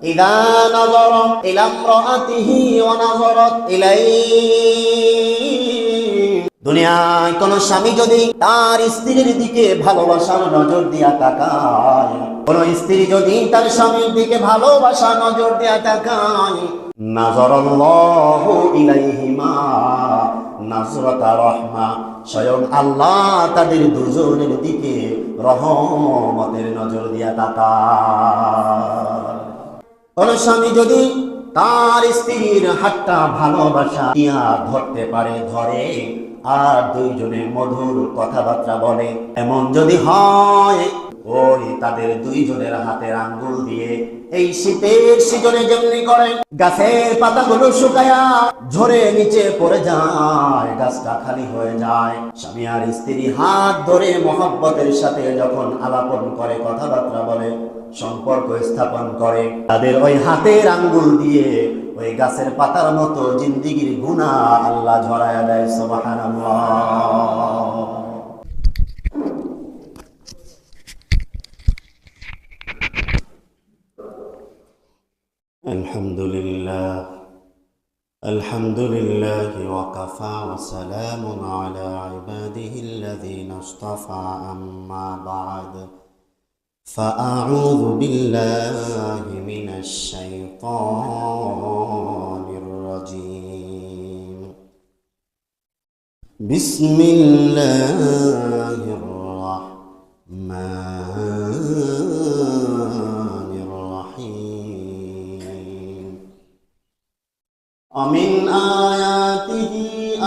إذا نظر إلى امرأته ونظرت إليه দুনিয়ায় কোন স্বামী যদি তার স্ত্রীর দিকে ভালোবাসার নজর দিয়া তাকায় কোন স্ত্রী যদি তার স্বামীর দিকে ভালোবাসা নজর দিয়া তাকায় নাজরাল্লাহু ইলাইহিমা নাজরাতা রহমা স্বয়ং আল্লাহ তাদের দুজনের দিকে রহমতের নজর দিয়া তাকায় কোন স্বামী যদি তার স্ত্রীর হাতটা ভালোবাসা দিয়া ধরতে পারে, ধরে আর দুইজনে মধুর কথাবার্তা বলে, এমন যদি হয়, ওই তাদের দুইজনের হাতের আঙ্গুল দিয়ে এই শীতের সিজনে যেমনি করে, গাছের পাতাগুলো শুকায়া ঝরে নিচে পড়ে যায়, গাছটা খালি হয়ে যায়। স্বামী আর স্ত্রী হাত ধরে মহব্বতের সাথে যখন আলাপন করে, কথাবার্তা বলে সম্পর্ক স্থাপন করে তাদের ওই হাতের আঙ্গুল দিয়ে ওই গাছের পাতার মতো জিন্দিগির গুণা আল্লাহ ঝরায়া দেয় সুবহানাল্লাহ الحمد لله الحمد لله وكفى وسلام على عباده الذين اصطفى أما بعد فأعوذ بالله من الشيطان الرجيم. بسم الله الرحمن الرحيم. ومن آياته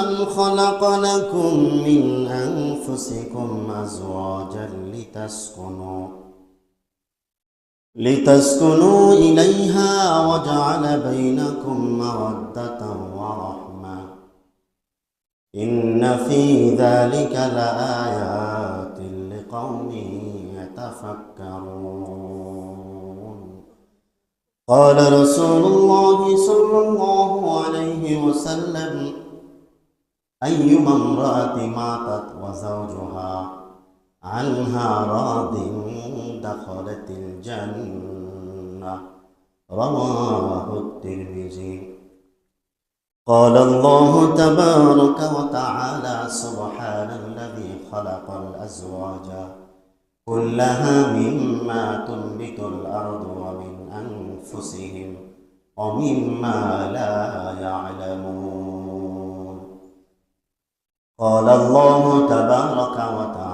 أن خلق لكم من أنفسكم أزواجا لتسكنوا لتسكنوا إليها وجعل بينكم مودة ورحمة. إن في ذلك لآيات لقوم يتفكرون. قال رسول الله صلى الله عليه وسلم أيما امرأة ماتت وزوجها عنها راض دخلت الجنة. رواه الترمذي. قال الله تبارك وتعالى سبحان الذي خلق الأزواج كلها مما تنبت الأرض ومن أنفسهم ومما لا يعلمون. قال الله تبارك وتعالى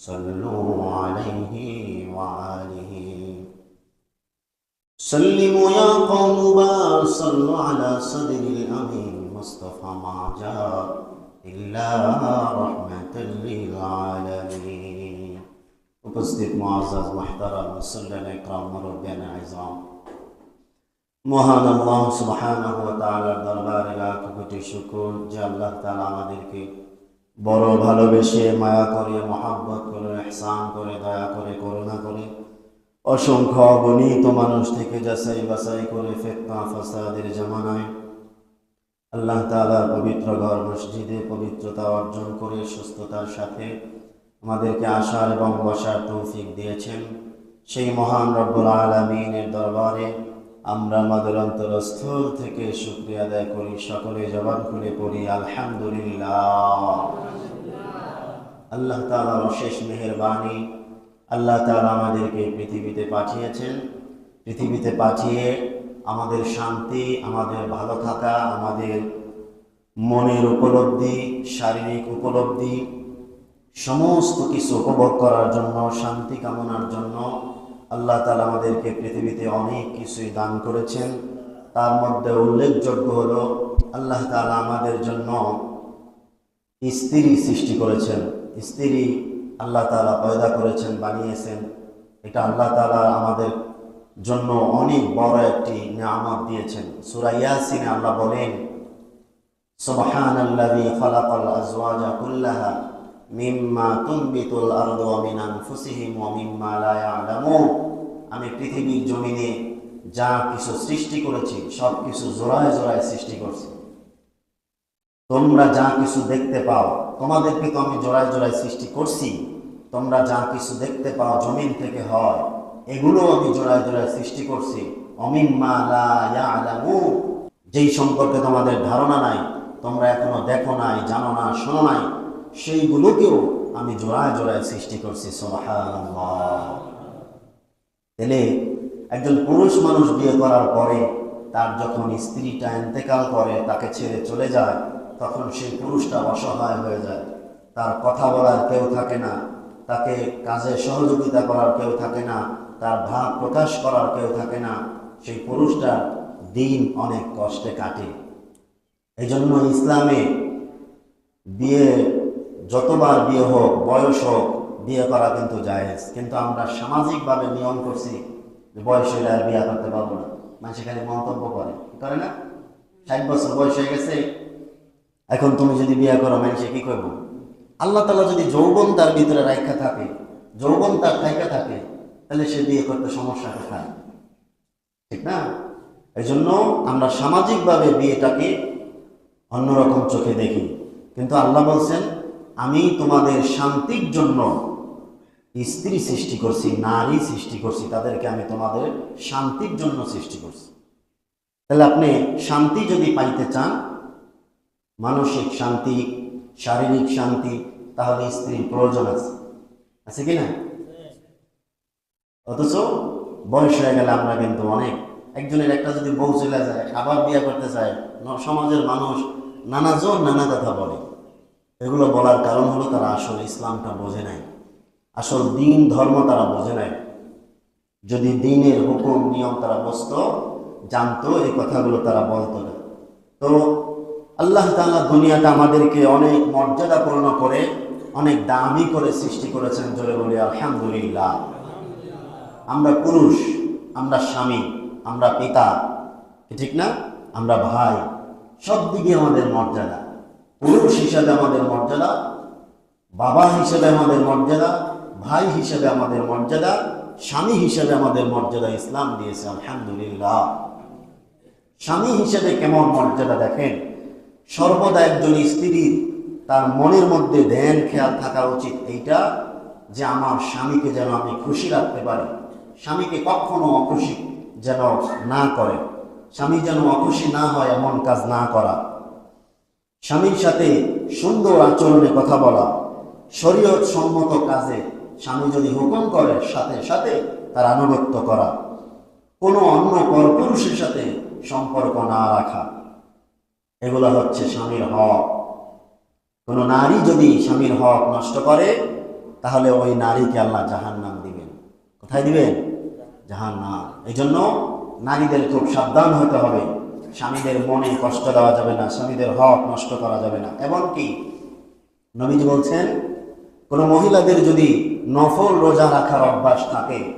صلوا عليه وآله سلموا يا قوم بار صلوا على صدر الأمين مصطفى ما جاء إلا رحمة للعالمين উপস্থিত মুআজ্জাজ মুহতারাম মুসল্লিন ইকরাম মুরব্বিয়ান আযম মহান আল্লাহ সুবহানাহু ওয়া তাআলার দরবারে লাখ কোটি শুকর যে আল্লাহ তাআলা আমাদেরকে বড় ভালোবেসে মায়া করে, মহাব্বত করে, ইহসান করে, দয়া করে, করুণা করে। অসংখ্য অগণিত মানুষ থেকে যাচাই বাছাই করে ফেতনা ফাসাদের জামানায় আল্লাহ তাআলার পবিত্র ঘর, মসজিদে পবিত্রতা অর্জন করে সুস্থতার সাথে আমাদেরকে আসার এবং বসার তৌফিক দিয়েছেন। সেই মহান রব্বুল আলমিনের দরবারে আমরা আমাদের অন্তরস্থল থেকে শুক্রিয়া আদায় করি, সকলে জবান খুলে পড়ি, আলহামদুলিল্লাহ। আল্লাহ তাআলার অশেষ মেহেরবানি, আল্লাহ তাআলা আমাদেরকে পৃথিবীতে পাঠিয়েছেন। পৃথিবীতে পাঠিয়ে আমাদের শান্তি, আমাদের ভালো থাকা, আমাদের মনের উপলব্ধি, শারীরিক উপলব্ধি, সমস্ত কিছু উপভোগ করার জন্য, শান্তি কামনার জন্য আল্লাহ তালা আমাদেরকে পৃথিবীতে অনেক কিছুই দান করেছেন। তার মধ্যে উল্লেখযোগ্য হলো, আল্লাহ তালা আমাদের জন্য স্ত্রী সৃষ্টি করেছেন। স্ত্রী আল্লাহ তালা পয়দা করেছেন, বানিয়েছেন। এটা আল্লাহ তালা আমাদের জন্য অনেক বড় একটি নামত দিয়েছেন। সুরাইয়াসিনে আল্লাহ বলেন সোবাহান আল্লাহ ফলাফল আজওয়াজা কুল্লাহা। আমি পৃথিবীর জমিনে যা কিছু সৃষ্টি করেছি, সব কিছু জোড়ায় জোড়ায় সৃষ্টি করছি। তোমরা যা কিছু দেখতে পাও, তোমাদেরকে তো আমি জোড়ায় জোড়ায় সৃষ্টি করছি। তোমরা যা কিছু দেখতে পাও, জমিন থেকে হয়, এগুলো আমি জোড়ায় জোড়ায় সৃষ্টি করছি। যেই সম্পর্কে তোমাদের ধারণা নাই, তোমরা এখনও দেখো নাই, জানো না শোনো নাই। সেইগুলোকেও আমি জোড়ায় জোড়ায় সৃষ্টি করছি তাহলে একজন পুরুষ মানুষ বিয়ে করার পরে তার যখন স্ত্রীটা এন্তেকাল করে, তাকে ছেড়ে চলে যায়, তখন সেই পুরুষটা অসহায় হয়ে যায়। তার কথা বলার কেউ থাকে না, তাকে কাজে সহযোগিতা করার কেউ থাকে না, তার ভাব প্রকাশ করার কেউ থাকে না। সেই পুরুষটার দিন অনেক কষ্টে কাটে। এই জন্য ইসলামে বিয়ে যতবার বিয়ে হোক, বয়স হোক, বিয়ে করা কিন্তু জায়েজ। কিন্তু আমরা সামাজিকভাবে নিয়ম করছি যে বয়স হইলে আর বিয়ে করতে পারব না। মানে সেখানে মন্তব্য করে। করে না? ষাট বছর বয়স হয়ে গেছে, এখন তুমি যদি বিয়ে করো, মানুষে কি করব? আল্লাহ তালা যদি যৌবন তার ভিতরে রাখা থাকে, যৌবন তার থাকা থাকে, তাহলে সে বিয়ে করতে সমস্যা কোথায়? ঠিক না? এই জন্য আমরা সামাজিকভাবে বিয়েটাকে অন্যরকম চোখে দেখি। কিন্তু আল্লাহ বলছেন আমি তোমাদের শান্তির জন্য স্ত্রী সৃষ্টি করছি, নারী সৃষ্টি করছি, তাদেরকে আমি তোমাদের শান্তির জন্য সৃষ্টি করছি। তাহলে আপনি শান্তি যদি পাইতে চান, মানসিক শান্তি, শারীরিক শান্তি, তাহলে স্ত্রীর প্রয়োজন আছে। আছে কি না? অথচ বয়স হয়ে গেলে আমরা কিন্তু অনেক, একজনের একটা যদি বউ চলে যায়, আবার বিয়ে করতে চায় সমাজের মানুষ নানাজন নানা কথা বলে। এগুলো বলার কারণ হলো তারা আসল ইসলামটা বোঝে নাই। আসল দিন, ধর্ম তারা বোঝে নাই। যদি দিনের হুকুম, নিয়ম তারা বুঝতো, জানতো, এই কথাগুলো তারা বলতো না। তো আল্লাহ তাআলা দুনিয়াটা আমাদেরকে অনেক মর্যাদাপূর্ণ করে, অনেক দামি করে সৃষ্টি করেছেন জোরে বলি, আলহামদুলিল্লাহ। আমরা পুরুষ, আমরা স্বামী, আমরা পিতা ঠিক না? আমরা ভাই, সব দিকে আমাদের মর্যাদা। পুরুষ হিসাবে আমাদের মর্যাদা, বাবা হিসেবে আমাদের মর্যাদা, ভাই হিসেবে আমাদের মর্যাদা, স্বামী হিসেবে আমাদের মর্যাদা ইসলাম দিয়েছে, আলহামদুলিল্লাহ। স্বামী হিসেবে কেমন মর্যাদা দেখেন? সর্বদা একজন স্ত্রীর তার মনের মধ্যে ধ্যান খেয়াল থাকা উচিত এইটা যে আমার স্বামীকে যেন আমি খুশি রাখতে পারি। স্বামীকে কখনো অখুশি যেন না করে। স্বামী যেন অখুশি না হয় এমন কাজ না করা। স্বামীর সাথে সুন্দর আচরণে কথা বলা, শরীয়ত সম্মত কাজে স্বামী যদি হুকুম করে, সাথে সাথে তার আনুগত্য করা, কোনো অন্য পরপুরুষের সাথে সম্পর্ক না রাখা। এগুলো হচ্ছে স্বামীর হক। কোনো নারী যদি স্বামীর হক নষ্ট করে, তাহলে ওই নারীকে আল্লাহ জাহান নাম দিবেন। কোথায় দিবেন? জাহান নাম এই জন্য নারীদের খুব সাবধান হতে হবে। স্বামীদের মনে কষ্ট দেওয়া যাবে না, স্বামীদের হক নষ্ট করা যাবে না। এমনকি নবীজি বলছেন, কোনো মহিলাদের যদি নফল রোজা রাখার অভ্যাস থাকে,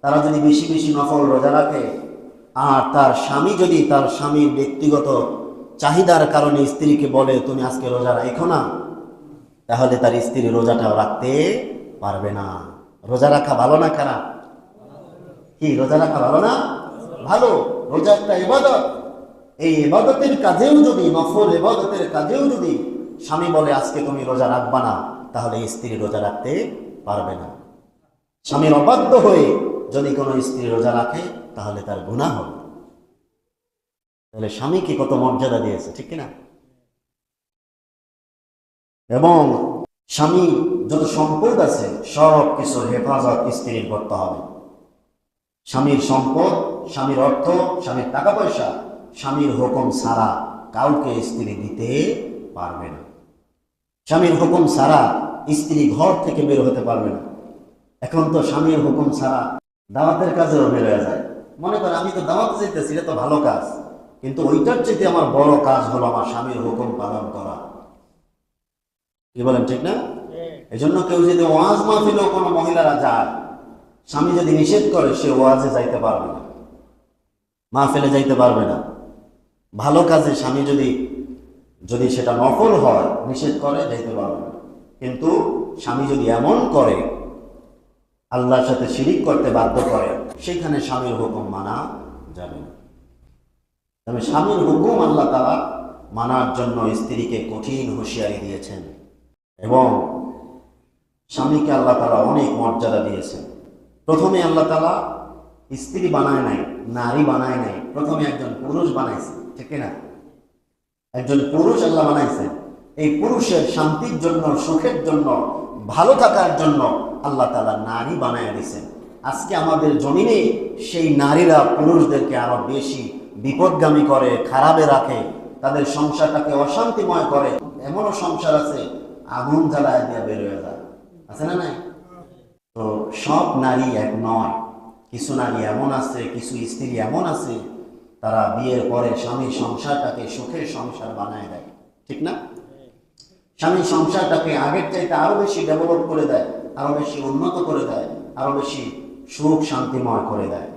তারা যদি বেশি বেশি নফল রোজা রাখে, আর তার স্বামী যদি তার স্বামীর ব্যক্তিগত চাহিদার কারণে স্ত্রীকে বলে, তুমি আজকে রোজা রাখো না, তাহলে তার স্ত্রী রোজাটাও রাখতে পারবে না। রোজা রাখা ভালো না খারাপ? কি, রোজা রাখা ভালো না? ভালো। রোজা একটা ইবাদত। এই ইবাদতের কাজেও যদি, নফল ইবাদতের কাজেও যদি স্বামী বলে, আজকে তুমি রোজা রাখবা না, তাহলে স্ত্রী রোজা রাখতে পারবে না। স্বামীর অবাধ্য হয়ে যদি কোনো স্ত্রী রোজা রাখে, তাহলে তার গুণা হবে। তাহলে স্বামীকে কত মর্যাদা দিয়েছে, ঠিক কিনা? এবং স্বামী যত সম্পদ আছে, সব কিছুর হেফাজত স্ত্রীর করতে হবে। স্বামীর সম্পদ, স্বামীর অর্থ, স্বামীর টাকা পয়সা স্বামীর হুকুম ছাড়া কাউকে স্ত্রী দিতে পারবে না। স্বামীর হুকুম ছাড়া স্ত্রী ঘর থেকে বের হতে পারবে না। এখন তো স্বামীর হুকুম ছাড়া দাওয়াতের কাজেও বের হয়ে যায়। মনে করে আমি তো দাওয়াতে যেতেছি এটা তো ভালো কাজ। কিন্তু ওইটার চেয়ে আমার বড় কাজ হলো আমার স্বামীর হুকুম পালন করা। কি বলেন, ঠিক না? এই জন্য কেউ যদি ওয়াজ মাহফিলেও কোনো মহিলারা যায়, স্বামী যদি নিষেধ করে, সে ওয়াজে যাইতে পারবে না। মাহফিলে যাইতে পারবে না। ভালো কাজে স্বামী যদি যদি সেটা নকল হয়, নিষেধ করে যাইতে পারবে কিন্তু স্বামী যদি এমন করে, আল্লাহর সাথে শিরিক করতে বাধ্য করে, সেখানে স্বামীর হুকুম মানা যাবে না। তবে স্বামীর হুকুম আল্লাহ তারা মানার জন্য স্ত্রীকে কঠিন হুঁশিয়ারি দিয়েছেন এবং স্বামীকে আল্লাহ তালা অনেক মর্যাদা দিয়েছেন। প্রথমে আল্লাহ তালা স্ত্রী বানায় নাই, নারী বানায় নাই, প্রথমে একজন পুরুষ বানাইছে, ঠিক না একজন পুরুষ আল্লাহ বানাইছে। এই পুরুষের শান্তির জন্য, সুখের জন্য, ভালো থাকার জন্য আল্লাহ তালা নারী বানায় দিয়েছেন। আজকে আমাদের জমিনে সেই নারীরা পুরুষদেরকে আরও বেশি বিপদগামী করে, খারাপে রাখে, তাদের সংসারটাকে অশান্তিময় করে, এমনও সংসার আছে, আগুন জ্বালায় দিয়ে বের হয়ে যায়। আছে না নাই? তো সব নারী এক নয়। কিছু নারী এমন আছে, কিছু স্ত্রী এমন আছে, তারা বিয়ের পরে স্বামীর সংসারটাকে সুখের সংসার বানায় দেয়। ঠিক না? স্বামী সংসারটাকে আগের চাইতে আরও বেশি ডেভেলপ করে দেয়, আরও বেশি উন্নত করে দেয়, আরও বেশি সুখ শান্তিময় করে দেয়।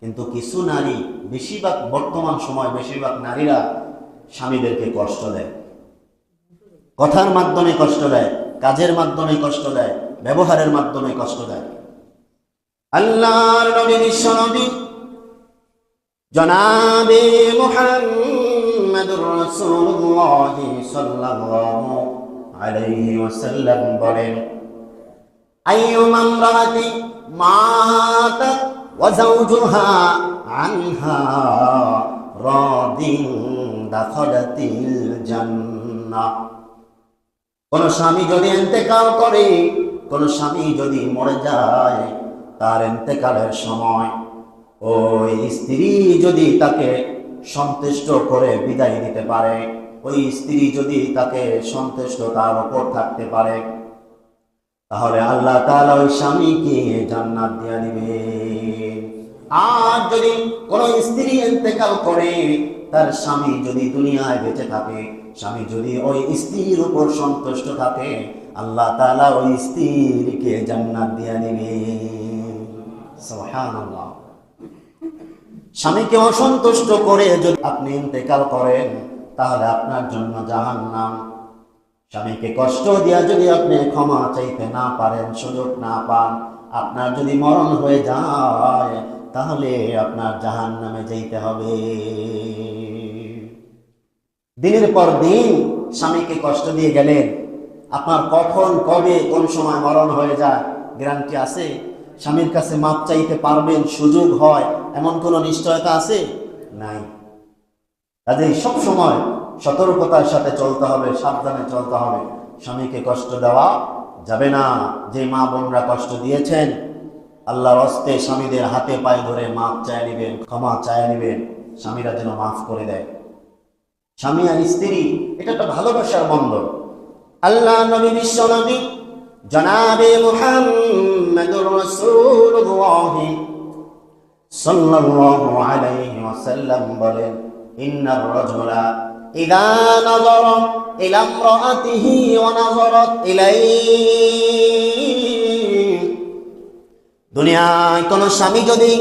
কিন্তু কিছু নারী বেশিরভাগ বর্তমান সময় বেশিরভাগ নারীরা স্বামীদেরকে কষ্ট দেয়। কথার মাধ্যমে কষ্ট দেয়, কাজের মাধ্যমে কষ্ট দেয়, ব্যবহারের মাধ্যমে কষ্ট দেয়। আল্লাহর নবী, বিশ্ব নবী। জনাবে মুহাম্মদুর রাসূলুল্লাহ সাল্লাল্লাহু আলাইহি ওয়াসাল্লাম বলেন, আইয়ুমা ইমরাতি মাতাত ওয়া যাওজুহা আনহা রাদিন দাখালাতিল জান্নাহ। কোন স্বামী যদি এতেকাল করে, কোন স্বামী যদি মরে যায় তার এতেকালের সময় ওই স্ত্রী যদি তাকে সন্তুষ্ট করে বিদায় দিতে পারে, ওই স্ত্রী যদি তাকে সন্তুষ্ট তার উপর থাকতে পারে, তাহলে আল্লাহ তাআলা ওই স্বামীকে জান্নাত দিয়ে দিবে। আর যদি কোন স্ত্রী ইন্তেকাল করে, তার স্বামী যদি দুনিয়ায় বেঁচে থাকে, স্বামী যদি ওই স্ত্রীর উপর সন্তুষ্ট থাকে, আল্লাহ তাআলা ওই স্ত্রীকে জান্নাত দিয়ে দিবে। স্বামীকে অসন্তুষ্ট করে যদি আপনি ইন্তেকাল করেন, তাহলে আপনার জন্য জাহান্নাম। স্বামীকে কষ্ট দিয়া যদি আপনি ক্ষমা চাইতে না পারেন, সুযোগ না পান, আপনার যদি মরণ হয়ে যায়, তাহলে আপনার জাহান নামে যেতে হবে। দিনের পর দিন স্বামীকে কষ্ট দিয়ে গেলেন। আপনার কখন, কবে, কোন সময় মরণ হয়ে যায়, গ্যারান্টি আছে? স্বামীর কাছে মাপ চাইতে পারবেন, সুযোগ হয়, এমন কোনো নিশ্চয়তা আছে? নাই। কাজেই সব সময় সতর্কতার সাথে চলতে হবে, সাবধানে চলতে হবে। স্বামীকে কষ্ট দেওয়া যাবে না। যে মা বোনরা কষ্ট দিয়েছেন, আল্লাহর অস্তে স্বামীদের হাতে পায়ে ধরে মাপ চায় নিবেন, ক্ষমা চায় নিবেন, স্বামীরা যেন মাফ করে দেয়। স্বামী আর স্ত্রী, এটা একটা ভালোবাসার বন্ধন। আল্লাহ নবী বিশ্ব নবী জনাবে মুহাম্মদুর রাসূলুল্লাহ সাল্লাল্লাহু আলাইহি ওয়াসাল্লাম বলেন, ইন্নার রাজুলা ইযা নাযারা ইলা ইমরাআতিহি ওয়া নাযারাত ইলাইহি। দুনিয়ায় কোন স্বামী যদি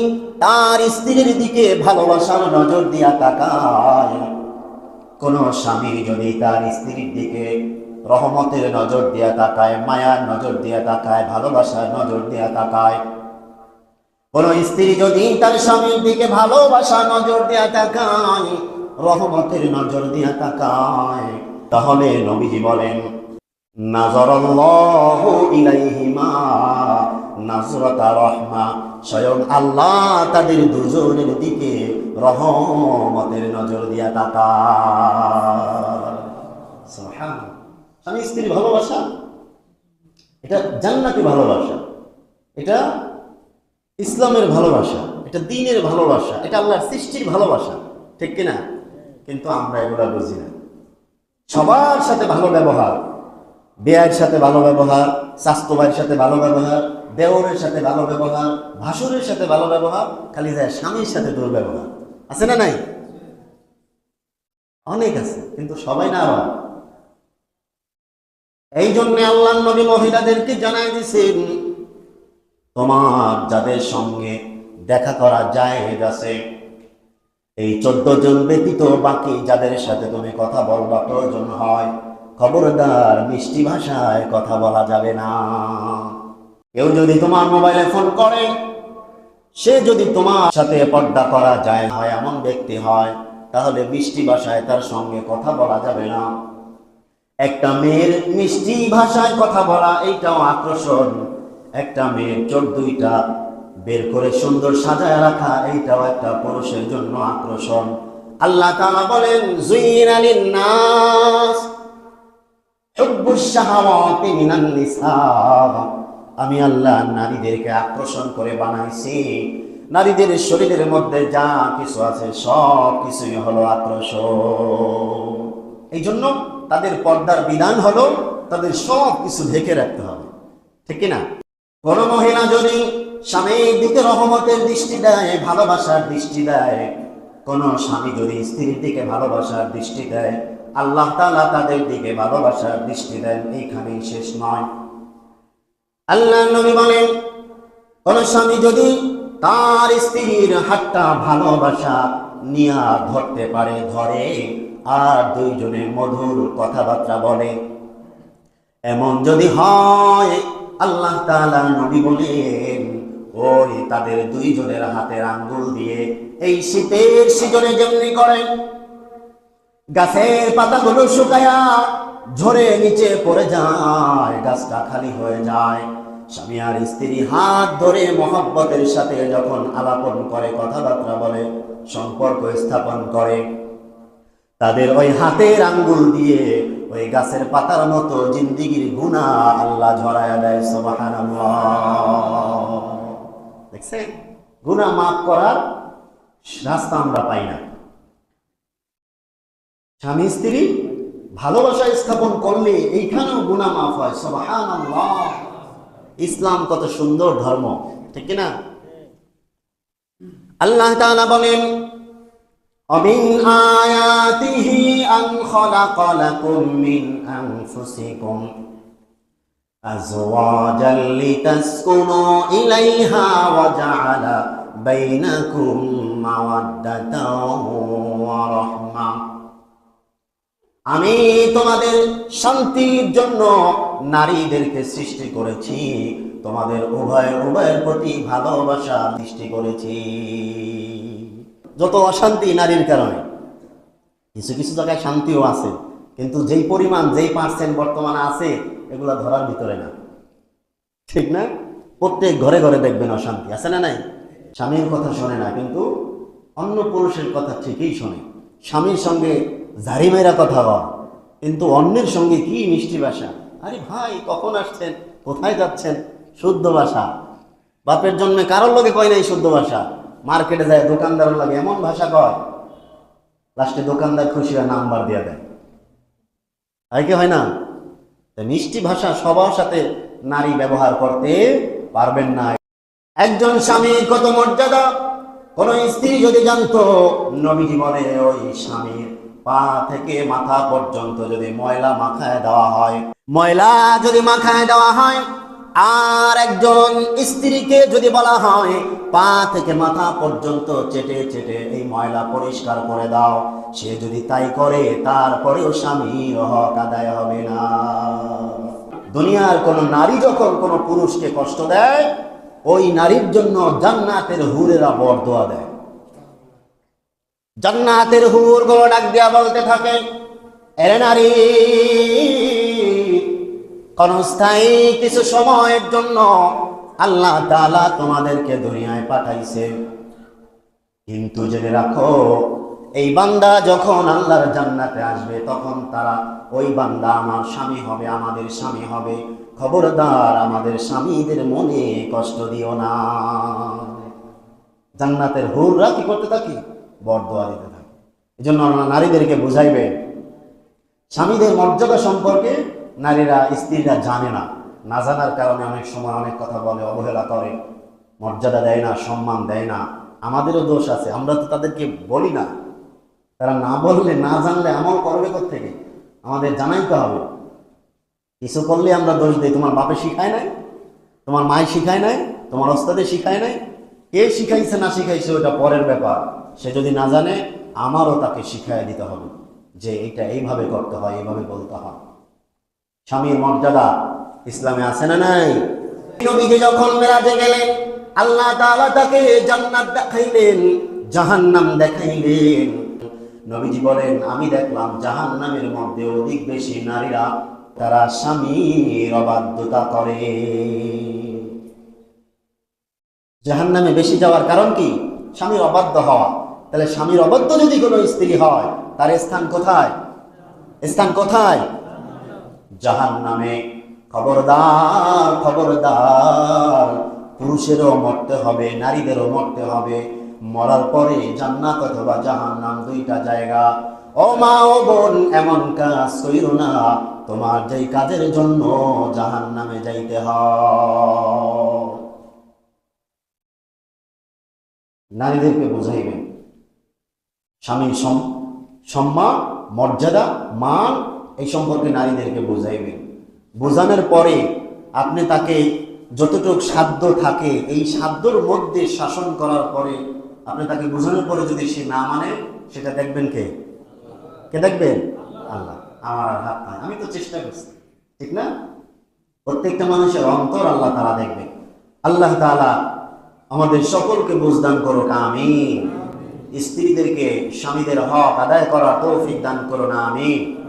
তার স্ত্রীর দিকে ভালোবাসার নজর দিয়া তাকায়, কোন স্বামী যদি তার স্ত্রীর দিকে রহমতের নজর দিয়া তাকায়, মায়ার নজর দিয়া তাকায়, ভালোবাসার নজর দিয়া তাকায়। কোন স্ত্রী যদি তার স্বামীর দিকে ভালোবাসা নজর দিয়া তাকায়, রহমতের নজর দিয়া তাকায়, তাহলে নবীজি বলেন রহমা। স্বয়ং আল্লাহ তাদের দুজনের দিকে রহমতের নজর দিয়া তাকায়। স্বামী স্ত্রী ভালোবাসা? এটা জান্নাতি ভালোবাসা। এটা ইসলামের ভালোবাসা। এটা দিনের ভালোবাসা। এটা আল্লাহর সৃষ্টির ভালোবাসা। ঠিক কিনা? কিন্তু আমরা এগুলা বুঝি না। সবার সাথে ভালো ব্যবহার। বেয়ের সাথে ভালো ব্যবহার স্বাস্থ্য ভাইয়ের সাথে ভালো ব্যবহার, দেওরের সাথে ভালো ব্যবহার, ভাসুরের সাথে ভালো ব্যবহার, খালি যায় স্বামীর সাথে দুর্ব্যবহার। আছে না নাই? অনেক আছে, কিন্তু সবাই না আবার। এই জন্য আল্লাহ নবী মহিলাদেরকে জানাই দিছেন তোমার যাদের সঙ্গে দেখা করা যায় আছে, এই চোদ্দ জন ব্যতীত বাকি যাদের সাথে তুমি কথা বলবা প্রয়োজন হয়, খবরদার মিষ্টি ভাষায় কথা বলা যাবে না। কেউ যদি তোমার মোবাইলে ফোন করে, সে যদি তোমার সাথে পর্দা করা যায়, হয় এমন ব্যক্তি হয়, তাহলে মিষ্টি ভাষায় তার সঙ্গে কথা বলা যাবে না। একটা মেয়ের মিষ্টি ভাষায় কথা বলা, এইটাও আকর্ষণ। একটা মেয়ের চোখ দুইটা বের করে সুন্দর সাজায় রাখা, এইটাও একটা পুরুষের জন্য আকর্ষণ। আল্লাহ তাআলা বলেন, জুইন মিনান নিসা। আমি আল্লাহ নারীদেরকে আকর্ষণ করে বানাইছি। নারীদের শরীরের মধ্যে যা কিছু আছে, সব কিছুই হলো আকর্ষণ। এই জন্য তাদের পর্দার বিধান হলো তাদের সব কিছু ঢেকে রাখতে হবে। ঠিক না কোন মহিলা যদি স্বামীর দিকে রহমতের দৃষ্টি দেয়, ভালোবাসার দৃষ্টি দেয়, কোন স্বামী যদি স্ত্রীর দিকে ভালোবাসার দৃষ্টি দেয়, আল্লাহ তালা তাদের দিকে ভালোবাসার দৃষ্টি দেন, এইখানেই শেষ নয়। আল্লাহ নবী বলেন, কোন স্বামী যদি তার স্ত্রীর হাতটা ভালোবাসা নিয়া ধরতে পারে, ধরে আর দুইজনে মধুর কথাবার্তা বলে। এমন যদি হয়, আল্লাহ তাআলা নবী বলেন, ওই তাদের দুইজনের হাতের আঙ্গুল দিয়ে এই শীতের সিজনে যেমনি করেন, গাছের পাতাগুলো শুকায়া ঝরে নিচে পড়ে যায়, গাছটা খালি হয়ে যায়। স্বামী আর স্ত্রী হাত ধরে মহব্বতের সাথে যখন আলাপন করে, কথাবার্তা বলে, সম্পর্ক স্থাপন করে। তাদের ওই হাতের আঙ্গুল দিয়ে ওই গাছের পাতার মতো জিন্দিগির গুণা আল্লাহ ঝরায়া দেয়, সুবহানাল্লাহ। দেখছেন? গুণা মাফ করার রাস্তা আমরা পাই না। স্বামী, স্ত্রী ভালোবাসা স্থাপন করলে এইখানেও গুণা মাফ হয়, সুবহানাল্লাহ। ইসলাম কত সুন্দর ধর্ম, ঠিক না আল্লাহ বলেন ومن آياته أن خلق لكم من أنفسكم أزواجا لتسكنوا إليها وجعل بينكم مودة ورحمة আমি তোমাদের শান্তির জন্য নারীদেরকে সৃষ্টি করেছি তোমাদের উভয় উভয়ের প্রতি ভালোবাসা সৃষ্টি করেছি যত অশান্তি নারীর কারণে। কিছু কিছু জায়গায় শান্তিও আছে, কিন্তু যেই পরিমাণ, যেই পার্সেন্ট বর্তমানে আছে, এগুলো ধরার ভিতরে না। ঠিক না? প্রত্যেক ঘরে ঘরে দেখবেন অশান্তি, আছে না নাই? স্বামীর কথা শোনে না, কিন্তু অন্য পুরুষের কথা ঠিকই শোনে। স্বামীর সঙ্গে ঝাড়ি মেরা কথা হয় কিন্তু অন্যের সঙ্গে কি মিষ্টি ভাষা? আরে ভাই, কখন আসছেন? কোথায় যাচ্ছেন? শুদ্ধ ভাষা। বাপের জন্মে কারোর লোকে কয় নাই শুদ্ধ ভাষা? মার্কেটে যায় দোকানদার লাগে, এমন ভাষা কয়, লাস্টে দোকানদার খুশি হয় নাম্বার দিয়ে দেয়। তাই কি হয় না? মিষ্টি ভাষা সবার সাথে নারী ব্যবহার করতে পারবেন না। একজন স্বামী কত মর্যাদা? কোন স্ত্রী যদি জানতো নবীজি বলে ওই স্বামীর পা থেকে মাথা পর্যন্ত যদি ময়লা মাখায় দেওয়া হয়, ময়লা যদি মাখায় দেওয়া হয় আর একজন স্ত্রীকে যদি বলা হয়, পা থেকে মাথা পর্যন্ত চেটে চেটে এই ময়লা পরিষ্কার করে দাও। সে যদি তাই করে, তারপরেও স্বামীর হক আদায় হবে না। দুনিয়ার কোন নারী যখন কোন পুরুষকে কষ্ট দেয়, ওই নারীর জন্য জান্নাতের হুরেরা বর দোয়া দেয়। জান্নাতের হুর গো ডাক দিয়া বলতে থাকে, এরে নারী ক্ষণস্থায়ী কিছু সময়ের জন্য আল্লাহ তাআলা তোমাদেরকে দুনিয়ায় পাঠাইছে। কিন্তু জেনে রাখো, এই বান্দা যখন আল্লাহর জান্নাতে আসবে, তখন তারা ওই বান্দা আমার স্বামী হবে, আমাদের স্বামী হবে। খবরদার আমাদের স্বামীদের মনে কষ্ট দিও না। জান্নাতের হুররা কি করতে থাকি? বরদোয়া দিতে থাকে। এই জন্য আমরা নারীদেরকে বুঝাইবে, স্বামীদের মর্যাদা সম্পর্কে নারীরা, স্ত্রীরা জানে না। না জানার কারণে অনেক সময় অনেক কথা বলে, অবহেলা করে, মর্যাদা দেয় না, সম্মান দেয় না। আমাদেরও দোষ আছে, আমরা তো তাদেরকে বলি না। তারা না বললে, না জানলে আমল করবে থেকে আমাদের জানাইতে হবে। কিছু করলে আমরা দোষ দিই। তোমার বাপে শিখায় নাই? তোমার মায় শিখায় নাই? তোমার ওস্তাদে শিখায় নাই? কে শিখাইছে, না শিখাইছে ওটা পরের ব্যাপার। সে যদি না জানে, আমারও তাকে শিখাই দিতে হবে যে এটা এইভাবে করতে হয়, এইভাবে বলতে হয়। স্বামীর মর্যাদা ইসলামে আছে না নাই? নবীকে যখন মেরাজে গেলেন, আল্লাহ তাকে জান্নাত দেখাইলেন, জাহান্নাম দেখাইলেন। নবীজি বলেন, আমি দেখলাম জাহান্নামের মধ্যে অধিক বেশি নারীরা তারা স্বামীর অবাধ্যতা করে। জাহান্নামে বেশি যাওয়ার কারণ কি? স্বামীর অবাধ্য হওয়া। তাহলে স্বামীর অবাধ্য যদি কোনো স্ত্রী হয়, তার স্থান কোথায়? স্থান কোথায়? জাহান নামে খবরদার খবরদার, পুরুষেরও মরতে হবে, নারীদেরও মরতে হবে। মরার পরে জান্নাত অথবা জাহান নাম দুইটা জায়গা। ও মা, ও বোন, এমন কাজ কইর না। তোমার যেই কাজের জন্য জাহান নামে যাইতে হয়। নারীদেরকে বুঝাইবেন। স্বামীর সম- সম্মান, মর্যাদা, মান এই সম্পর্কে নারীদেরকে বুঝাইবেন। বোঝানোর পরে আপনি তাকে যতটুক সাধ্য থাকে, এই সাধ্যর মধ্যে শাসন করার পরে আপনি তাকে বোঝানোর পরে যদি সে না মানে সেটা দেখবেন কে? কে দেখবেন? আল্লাহ। আমার হাত নাই। আমি তো চেষ্টা করছি। ঠিক না? প্রত্যেকটা মানুষের অন্তর আল্লাহ তালা দেখবে আল্লাহ তাআলা আমাদের সকলকে বুঝদান করুক আমি স্ত্রীদেরকে, স্বামীদের হক আদায় করার তৌফিক দান করো না আমিন।